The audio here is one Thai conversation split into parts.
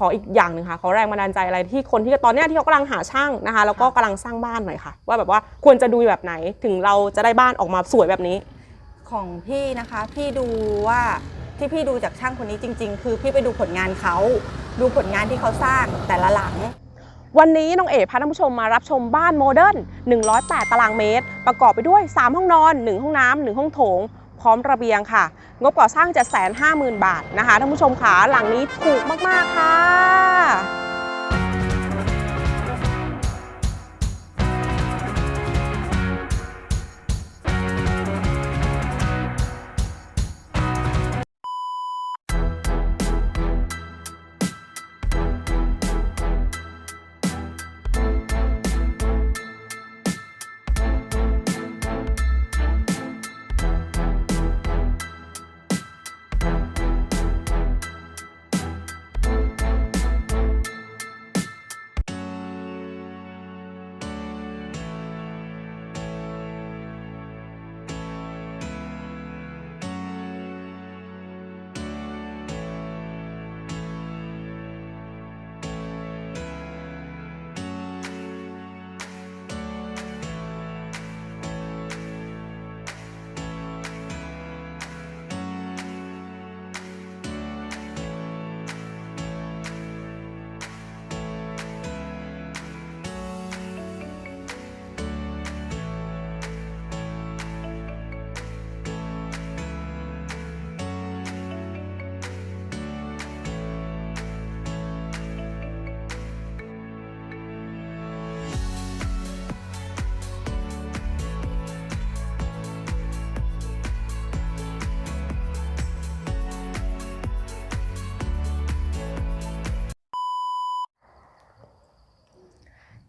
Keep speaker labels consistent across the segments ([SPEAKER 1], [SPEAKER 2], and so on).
[SPEAKER 1] ขออีกอย่างหนึ่งค่ะ ขอแรงบันดาลใจอะไรที่คนที่ตอนเนี้ยที่เขากำลังหาช่างนะคะ แล้วก็กำลังสร้างบ้านหน่อยค่ะ ว่าแบบว่าควรจะดูแบบไหนถึงเราจะได้บ้านออกมาสวยแบบนี้
[SPEAKER 2] ของพี่นะคะ พี่ดูว่าที่พี่ดูจากช่างคนนี้จริง ๆ คือพี่ไปดูผลงานเขาดูผลงานที่เขาสร้างแต่ละหลัง
[SPEAKER 1] วันนี้น้องเอ๋พาท่านผู้ชมมารับชมบ้านโมเดิร์น108 ตารางเมตร ประกอบไปด้วย 3 ห้องนอน 1 ห้องน้ำ1ห้องโถง พร้อมระเบียงค่ะ งบก่อสร้าง750,000 บาทนะคะท่านผู้ชมขาหลังนี้ถูกมาก ๆ ค่ะ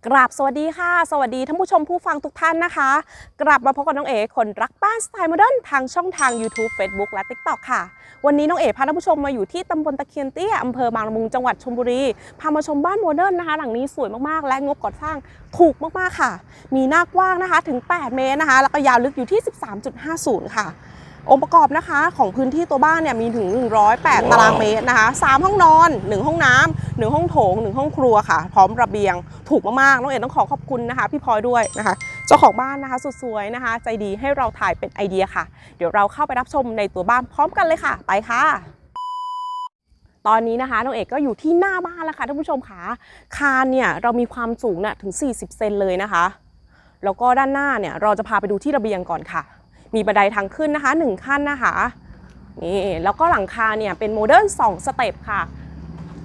[SPEAKER 1] กราบสวัสดีค่ะ สวัสดีท่านผู้ชมผู้ฟังทุกท่านนะคะ กลับมาพบกับน้องเอ๋คนรักบ้านสไตล์โมเดิร์นทางช่องทาง YouTube Facebook และ TikTok ค่ะ วันนี้น้องเอ๋พาท่านผู้ชมมาอยู่ที่ตำบลตะเคียนเตี้ยอำเภอบางละมุงจังหวัดชลบุรี พามาชมบ้านโมเดิร์นนะคะ หลังนี้สวยมากๆ และงบก่อสร้างถูกมากๆค่ะ มีหน้ากว้างนะคะถึง 8 เมตรนะคะ แล้วก็ยาวลึกอยู่ที่ 13.50 ค่ะ องค์ประกอบนะคะของพื้นที่ตัวบ้านเนี่ยมีถึง 108 ตารางเมตรนะคะ 3 ห้องนอน 1 ห้องน้ำ1ห้องโถง 1 ห้องครัวค่ะ พร้อมระเบียง ถูกมากๆ น้องเอ๋ต้องขอขอบคุณนะคะ พี่พลอยด้วยนะคะ เจ้าของบ้านนะคะสุดสวยนะคะ ใจดีให้เราถ่ายเป็นไอเดียค่ะ เดี๋ยวเราเข้าไปรับชมในตัวบ้านพร้อมกันเลยค่ะ ไปค่ะตอนนี้นะคะน้องเอกก็อยู่ที่หน้าบ้านแล้วค่ะท่านผู้ชมค่ะคานเนี่ยเรามีความสูงเนี่ยถึง 40 เซนเลยนะคะ แล้วก็ด้านหน้าเนี่ยเราจะพาไปดูที่ระเบียงก่อนค่ะ มีบันไดทางขึ้นนะคะ 1 ขั้นนะคะนี่แล้วก็หลังคาเนี่ยเป็นโมเดิร์น2สเต็ปค่ะ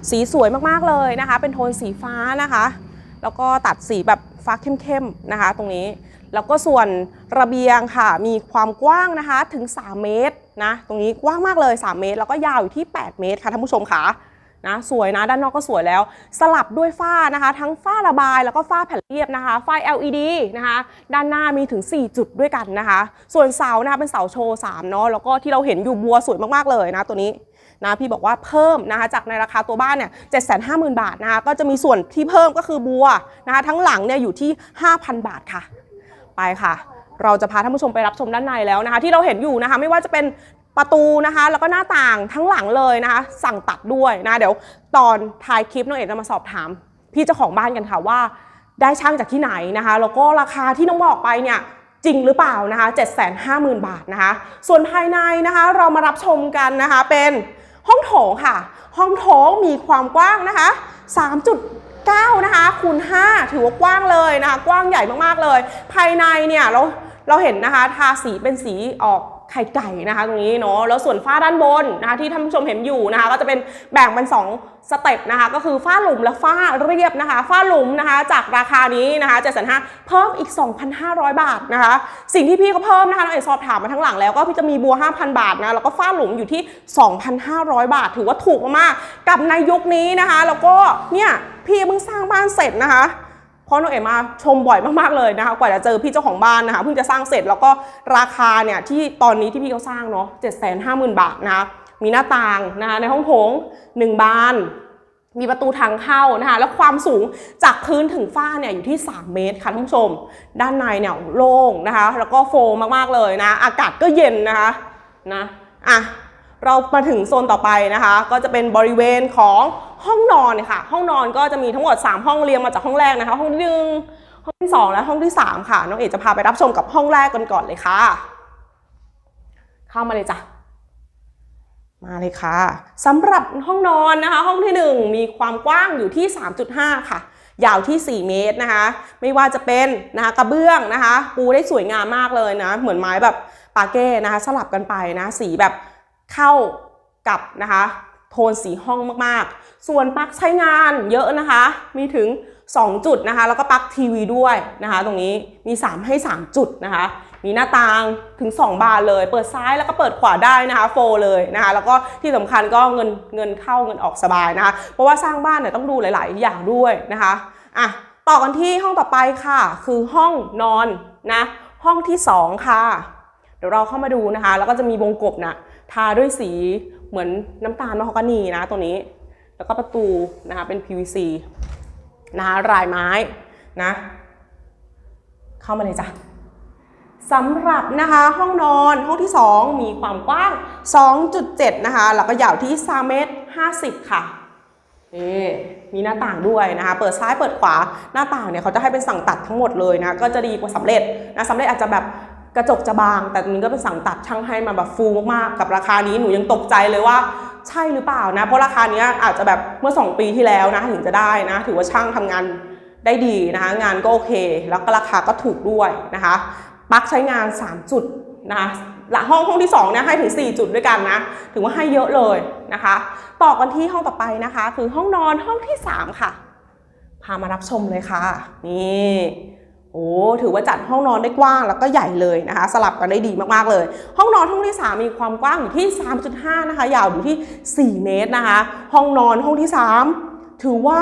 [SPEAKER 1] สีสวยมากๆเลยนะคะ เป็นโทนสีฟ้านะคะ แล้วก็ตัดสีแบบฟ้าเข้มๆนะคะ ตรงนี้แล้วก็ส่วนระเบียงค่ะมีความกว้างนะคะถึง 3 เมตรนะตรงนี้กว้างมากเลย 3 เมตร แล้วก็ยาวอยู่ที่ 8 เมตรค่ะท่านผู้ชมค่ะ นะสวยนะด้านนอกก็สวยแล้ว สลับด้วยฝ้านะคะ ทั้งฝ้าระบายแล้วก็ฝ้าแผ่นเรียบนะคะไฟ LED นะคะ ด้านหน้ามีถึง 4 จุดด้วยกันนะคะ ส่วนเสานะคะเป็นเสาโชว์3เนาะแล้วก็ที่เราเห็นอยู่บัวสวยมากๆเลยนะตัวนี้นะพี่บอกว่าเพิ่มนะคะจากในราคาตัวบ้านเนี่ยเจ็ดแสนห้าหมื่นบาทนะคะก็จะมีส่วนที่เพิ่มก็คือบัวนะคะทั้งหลังเนี่ยอยู่ที่ 5,000 บาทค่ะ ไปค่ะเราจะพาท่านผู้ชมไปรับชมด้านในแล้วนะคะ ที่เราเห็นอยู่นะคะ ไม่ว่าจะเป็น ประตูนะคะ แล้วก็หน้าต่างทั้งหลังเลยนะคะ สั่งตัดด้วยนะเดี๋ยวตอนท้ายคลิปน้องเอกจะมาสอบถาม พี่เจ้าของบ้านกันค่ะว่า ได้ช่างจากที่ไหนนะคะแล้วก็ราคาที่น้องบอกไปเนี่ยจริงหรือเปล่านะคะ 750,000 บาทนะคะ ส่วนภายในนะคะเรามารับชมกันนะคะเป็นห้องโถงค่ะ ห้องโถงมีความกว้างนะคะ 3.9 นะคะคูณ 5 ถือว่ากว้างเลยนะคะ กว้างใหญ่มากๆเลย ภายในเนี่ยเราเราเห็นนะคะ ทาสีเป็นสีออก ไข่ไก่นะคะตรงนี้เนาะแล้วส่วนฝ้าด้านบนนะคะที่ท่านผู้ชมเห็นอยู่นะคะ ก็จะเป็นแบ่งเป็น 2 สเต็ปนะคะ ก็คือฝ้าหลุมและฝ้าเรียบนะคะ ฝ้าหลุมนะคะ จากราคานี้นะคะ7 5 0 0เพิ่มอีก 2,500 บาทนะคะ สิ่งที่พี่ก็เพิ่มนะคะเราเอกสอบถามมาทั้งหลังแล้วก็พี่จะมีบัว 5,000 บาทนะแล้วก็ฝ้าหลุมอยู่ที่ 2,500 บาท ถือว่าถูกมากๆกับในยุคนี้นะคะ แล้วก็เนี่ยพี่เพิ่งสร้างบ้านเสร็จนะคะ ราะน้องเอ๋มาชมบ่อยมากๆเลยนะคะกว่าจะเจอพี่เจ้าของบ้านนะคะเพิ่งจะสร้างเสร็จแล้วก็ราคาเนี่ยที่ตอนนี้ที่พี่เขาสร้างเนาะเจ็ดแสนห้าหมื่นบาทนะคะมีหน้าต่างนะคะในห้องโถงหนึ่งบานมีประตูทางเข้านะคะแล้วความสูงจากพื้นถึงฝ้าเนี่ยอยู่ที่ 3 เมตรค่ะท่านผู้ชม ด้านในเนี่ยโล่งนะคะ แล้วก็โฟมมากๆเลยนะ อากาศก็เย็นนะคะนะอะเรามาถึงโซนต่อไปนะคะ ก็จะเป็นบริเวณของ ห้องนอนเนี่ยค่ะ ห้องนอนก็จะมีทั้งหมด 3 ห้องเรียงมาจากห้องแรกนะคะ ห้องที่หนึ่งห้องที่สองและห้องที่สามค่ะ น้องเอกจะพาไปรับชมกับห้องแรกกันก่อนเลยค่ะ เข้ามาเลยจ้ะมาเลยค่ะสำหรับห้องนอนนะคะ ห้องที่ 1 มีความกว้างอยู่ที่ 3.5 ค่ะ ยาวที่ 4 เมตรนะคะ ไม่ว่าจะเป็นนะคะกระเบื้องนะคะ ปูได้สวยงามมากเลยนะ เหมือนไม้แบบปาเก้นะคะ สลับกันไปนะ สีแบบเข้ากับนะคะ โทนสีห้องมากๆ ส่วนปลั๊กใช้งานเยอะนะคะ มีถึง 2 จุดนะคะ แล้วก็ปลั๊กทีวีด้วยนะคะ ตรงนี้มี 3 ให้ 3 จุดนะคะ มีหน้าต่างถึง 2 บานเลย เปิดซ้ายแล้วก็เปิดขวาได้นะคะ โฟเลยนะคะ แล้วก็ที่สำคัญก็เงินเงินเข้าเงินออกสบายนะคะ เพราะว่าสร้างบ้านเนี่ยต้องดูหลาย ๆ อย่างด้วยนะคะ อะ ต่อกันที่ห้องต่อไปค่ะ คือห้องนอนนะ ห้องที่ 2 ค่ะ เดี๋ยวเราเข้ามาดูนะคะ แล้วก็จะมีวงกบนะทาด้วยสี เหมือนน้ำตาลมะฮอกกานีนะตัวนี้ แล้วก็ประตูนะคะเป็น PVC นะคะลายไม้นะเข้ามาเลยจ้ะสำหรับนะคะห้องนอนห้องที่ 2 มีความกว้าง 2.7 นะคะแล้วก็ยาวที่3เมตร50 ค่ะนี่มีหน้าต่างด้วยนะคะ เปิดซ้ายเปิดขวาหน้าต่างเนี่ยเขาจะให้เป็นสั่งตัดทั้งหมดเลยนะ ก็จะดีกว่าสำเร็จนะสำเร็จอาจจะแบบ กระจกจะบาง แต่ตรงนี้ก็เป็นสั่งตัดช่างให้มาแบบฟูมากๆกับราคานี้หนูยังตกใจเลยว่าใช่หรือเปล่านะเพราะราคานี้อาจจะแบบเมื่อ 2 ปีที่แล้วนะถึงจะได้นะ ถือว่าช่างทำงานได้ดีนะคะงานก็โอเค แล้วก็ราคาก็ถูกด้วยนะคะปลั๊กใช้งาน 3 จุดนะคะละห้องห้องที่2เนี่ยให้ถึง 4 จุดด้วยกันนะถือว่าให้เยอะเลยนะคะ ต่อกันที่ห้องต่อไปนะคะ คือห้องนอนห้องที่ 3 ค่ะ พามารับชมเลยค่ะ นี่ โอ้ถือว่าจัดห้องนอนได้กว้างแล้วก็ใหญ่เลยนะคะ สลับกันได้ดีมากๆเลย ห้องนอนห้องที่ 3 มีความกว้างอยู่ที่ 3.5 นะคะ ยาวอยู่ที่ 4 เมตรนะคะ ห้องนอนห้องที่ 3 ถือว่า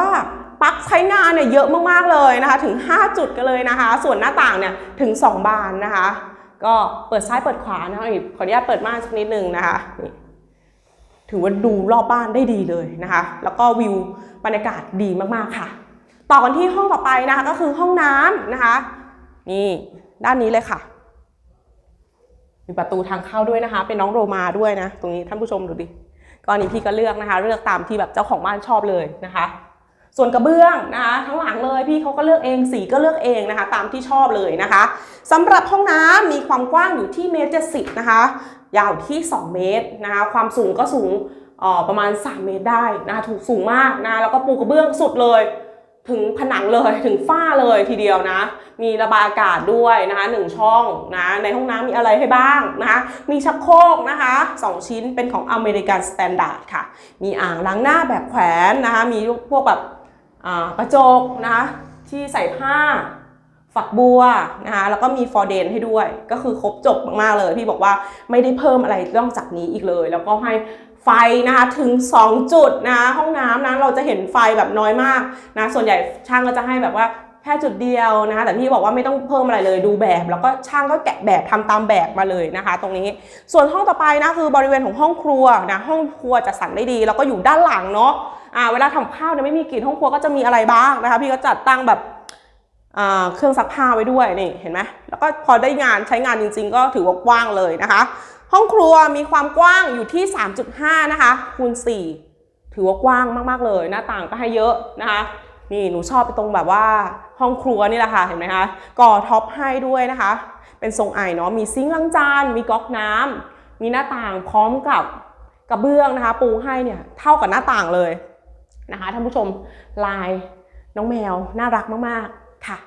[SPEAKER 1] ปลั๊กใช้งานเนี่ยเยอะมากๆเลยนะคะ ถึง 5 จุดกันเลยนะคะ ส่วนหน้าต่างเนี่ยถึง 2 บานนะคะ ก็เปิดซ้ายเปิดขวานะคะขออนุญาตเปิดม่านสักนิดนึงนะคะถือว่าดูรอบบ้านได้ดีเลยนะคะ แล้วก็วิวบรรยากาศดีมากๆค่ะ ต่อกันที่ห้องต่อไปนะคะก็คือห้องน้ำนะคะ นี่ด้านนี้เลยค่ะ มีประตูทางเข้าด้วยนะคะ เป็นน้องโรมาด้วยนะ ตรงนี้ท่านผู้ชมดูดิก็อนนี้พี่ก็เลือกนะคะ เลือกตามที่แบบเจ้าของบ้านชอบเลยนะคะ ส่วนกระเบื้องนะคะ ทั้งหลังเลยพี่เขาก็เลือกเองสีก็เลือกเองนะคะ ตามที่ชอบเลยนะคะสำหรับห้องน้ำมีความกว้างอยู่ที่เมตรเจ็ดสิบนะคะ ยาวที่ 2 เมตรนะคะ ความสูงก็สูงออประมาณ 3 เมตรได้นะคะ ถูกสูงมากนะแล้วก็ปูกระเบื้องสุดเลย ถึงผนังเลยถึงฝ้าเลยทีเดียวนะ มีระบายอากาศด้วยนะคะหนึ่งช่องนะในห้องน้ำมีอะไรให้บ้างนะคะมีชักโครกนะคะสองชิ้นเป็นของอเมริกันสแตนดาร์ดค่ะ มีอ่างล้างหน้าแบบแขวนนะคะมีพวกแบบอ่ากระจกนะคะที่ใส่ผ้าฝักบัวนะคะแล้วก็มีฟอร์เดนให้ด้วย ก็คือครบจบมากๆเลย พี่บอกว่าไม่ได้เพิ่มอะไรนอกจากนี้อีกเลย แล้วก็ให้ ไฟนะคะถึง 2 จุดนะห้องน้ำนะเราจะเห็นไฟแบบน้อยมากนะส่วนใหญ่ช่างก็จะให้แบบว่าแค่จุดเดียวนะคะแต่พี่บอกว่าไม่ต้องเพิ่มอะไรเลยดูแบบ แล้วก็ช่างก็แกะแบบทำตามแบบมาเลยนะคะ ตรงนี้ส่วนห้องต่อไปนะคือบริเวณของห้องครัวนะห้องครัวจะสั่นได้ดี แล้วก็อยู่ด้านหลังเนาะอ่าเวลาทำข้าวเนี่ยไม่มีกลิ่นห้องครัวก็จะมีอะไรบ้างนะคะ พี่ก็จัดตั้งแบบอ่าเครื่องซักผ้าไว้ด้วยนี่เห็นไหมแล้วก็พอได้งานใช้งานจริง ๆ ก็ถือว่ากว้างเลยนะคะ ห้องครัวมีความกว้างอยู่ที่ 3.5 นะคะคูณ 4 ถือว่ากว้างมากๆเลย หน้าต่างก็ให้เยอะนะคะนี่หนูชอบไปตรงแบบว่าห้องครัวนี่แหละค่ะเห็นไหมคะก่อท็อปให้ด้วยนะคะ เป็นทรงไอเนาะมีซิงค์ล้างจานมีก๊อกน้ำมีหน้าต่างพร้อมกับกระเบื้องนะคะ ปูให้เนี่ยเท่ากับหน้าต่างเลยนะคะท่านผู้ชมลายน้องแมวน่ารักมากๆค่ะ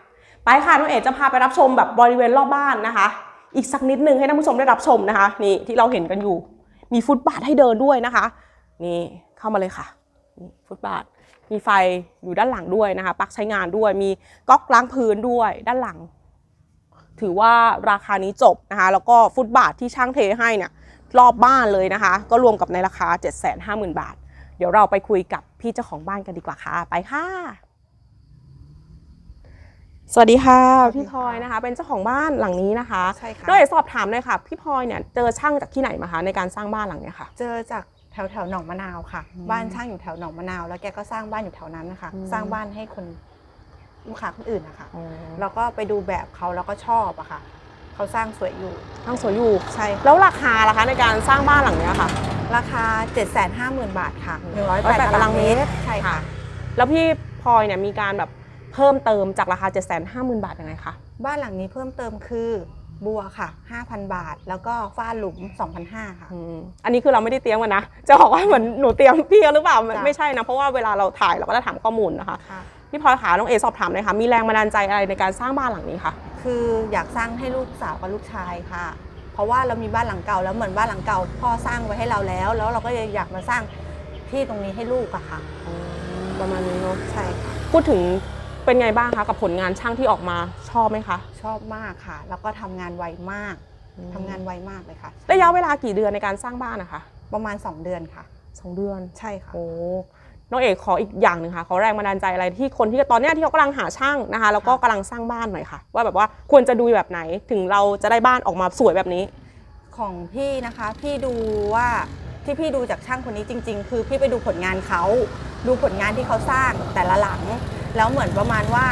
[SPEAKER 1] ไปค่ะน้องเอ๋จะพาไปรับชมแบบบริเวณรอบบ้านนะคะ อีกสักนิดนึงให้ท่านผู้ชมได้รับชมนะคะ นี่ที่เราเห็นกันอยู่ มีฟุตบาทให้เดินด้วยนะคะ นี่เข้ามาเลยค่ะฟุตบาทมีไฟอยู่ด้านหลังด้วยนะคะปลั๊กใช้งานด้วย มีก๊อกล้างพื้นด้วยด้านหลัง ถือว่าราคานี้จบนะคะ แล้วก็ฟุตบาทที่ช่างเทให้เนี่ยรอบบ้านเลยนะคะ ก็รวมกับในราคา 750,000 บาท เดี๋ยวเราไปคุยกับพี่เจ้าของบ้านกันดีกว่าค่ะ ไปค่ะ สวัสดีค่ะ พี่พลอยนะคะ เป็นเจ้าของบ้านหลังนี้นะคะ
[SPEAKER 2] ใช่ค่ะ
[SPEAKER 1] น้องเอ๋สอบถามหน่อยค่ะ พี่พลอยเนี่ยเจอช่างจากที่ไหนมาคะในการสร้างบ้านหลังเนี้ยค่ะ
[SPEAKER 2] เจอจากแถวแถวๆหนองมะนาวค่ะ
[SPEAKER 1] อืม
[SPEAKER 2] บ้านช่างอยู่แถวหนองมะนาว แล้วแกก็สร้างบ้านอยู่แถวนั้นนะคะ
[SPEAKER 1] อืม
[SPEAKER 2] สร้างบ้านให้คนลูกค้าคนอื่นนะคะ
[SPEAKER 1] อ๋อ
[SPEAKER 2] แล้วก็ไปดูแบบเขาแล้วก็ชอบอะค่ะเขาสร้างสวยอยู่
[SPEAKER 1] ช่างสวยอยู่
[SPEAKER 2] ใช่ค่ะ
[SPEAKER 1] แล้วราคาล่ะคะในการสร้างบ้านหลังเนี้ยค่ะ
[SPEAKER 2] ราคา 750,000 บาทค่ะ
[SPEAKER 1] 108
[SPEAKER 2] 108ตารางเมตรใช่ค่ะ
[SPEAKER 1] แล้วพี่พลอยเนี่ยมีการแบบ เพิ่มเติมจากราคา 750,000 บาทยังไงคะ
[SPEAKER 2] บ้านหลังนี้เพิ่มเติมคือบัวค่ะ 5,000 บาท แล้วก็ฝ้าหลุม 2,500 ค่ะ
[SPEAKER 1] อืมอันนี้คือเราไม่ได้เตรียมกันนะ จะบอกว่าเหมือนหนูเตรียมพี่หรือเปล่าไม่
[SPEAKER 2] จ้ะ
[SPEAKER 1] ไม่ใช่นะ เพราะว่าเวลาเราถ่ายเราก็จะถามข้อมูลนะคะ
[SPEAKER 2] ค่ะ
[SPEAKER 1] พี่พลอยขาน้องเอสอบถามเลยค่ะ มีแรงบันดาลใจอะไรในการสร้างบ้านหลังนี้คะ
[SPEAKER 2] คืออยากสร้างให้ลูกสาวกับลูกชายค่ะ เพราะว่าเรามีบ้านหลังเก่าแล้วเหมือนบ้านหลังเก่าพ่อสร้างไว้ให้เราแล้ว แล้วเราก็เลยอยากมาสร้างที่ตรงนี้ให้ลูกอะค่ะ
[SPEAKER 1] ประมาณนี้เนาะ
[SPEAKER 2] ใช่ค่ะ
[SPEAKER 1] พูดถึง เป็นไงบ้างคะกับผลงานช่างที่ออกมาชอบไหมคะ
[SPEAKER 2] ชอบมากค่ะ แล้วก็ทำงานไวมากทำงานไวมากเลยค่ะ
[SPEAKER 1] ระยะเวลากี่เดือนในการสร้างบ้านนะคะ
[SPEAKER 2] ประมาณ 2 เดือนค่ะ
[SPEAKER 1] สองเดือน
[SPEAKER 2] ใช่ค่ะ
[SPEAKER 1] โอ้น้องเอกขออีกอย่างหนึ่งค่ะขอแรงบันดาลใจอะไรที่คนที่ตอนเนี้ยที่เขากำลังหาช่างนะคะ แล้วก็กำลังสร้างบ้านหน่อยค่ะ ว่าแบบว่าควรจะดูแบบไหนถึงเราจะได้บ้านออกมาสวยแบบนี้
[SPEAKER 2] ของพี่นะคะ พี่ดูว่า ที่พี่ดูจากช่างคนนี้จริง ๆ คือพี่ไปดูผลงานเขาดูผลงานที่เขาสร้างแต่ละหลัง แล้วเหมือนประมาณว่า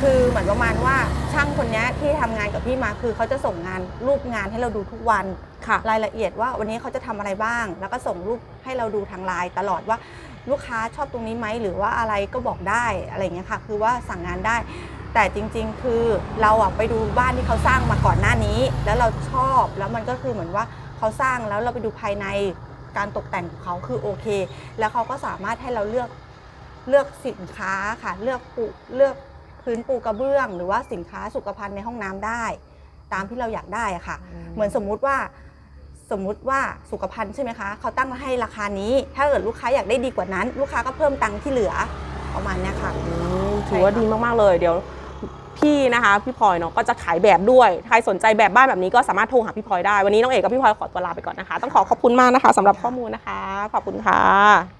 [SPEAKER 2] คือเหมือนประมาณว่าช่างคนเนี้ยที่ทำงานกับพี่มาคือเขาจะส่งงานรูปงานให้เราดูทุกวัน
[SPEAKER 1] ค่ะ
[SPEAKER 2] รายละเอียดว่าวันนี้เขาจะทำอะไรบ้าง แล้วก็ส่งรูปให้เราดูทางไลน์ตลอดว่าลูกค้าชอบตรงนี้ไหมหรือว่าอะไรก็บอกได้อะไรอย่างเงี้ยค่ะ คือว่าสั่งงานได้ แต่จริง ๆ คือเราอะไปดูบ้านที่เขาสร้างมาก่อนหน้านี้ แล้วเราชอบแล้วมันก็คือเหมือนว่าเขาสร้างแล้วเราไปดูภายใน การตกแต่งของเขาคือโอเค แล้วเขาก็สามารถให้เราเลือกเลือกสินค้าค่ะเลือกปูเลือกพื้นปูกระเบื้อง หรือว่าสินค้าสุขภัณฑ์ในห้องน้ำได้ ตามที่เราอยากได้อะค่ะ เหมือนสมมุติว่าสมมุติว่าสุขภัณฑ์ใช่ไหมคะเขาตั้งให้ราคานี้ ถ้าเกิดลูกค้าอยากได้ดีกว่านั้น ลูกค้าก็เพิ่มตังค์ที่เหลือประมาณเนี้ยค่ะ
[SPEAKER 1] อืมถือว่าดีมากๆเลยเดี๋ยว พี่นะคะพี่พลอยเนาะก็จะขายแบบด้วย ใครสนใจแบบบ้านแบบนี้ก็สามารถโทรหาพี่พลอยได้ วันนี้น้องเอกกับพี่พลอยขอตัวลาไปก่อนนะคะ ต้องขอขอบคุณมากนะคะสำหรับข้อมูลนะคะ ขอบคุณค่ะ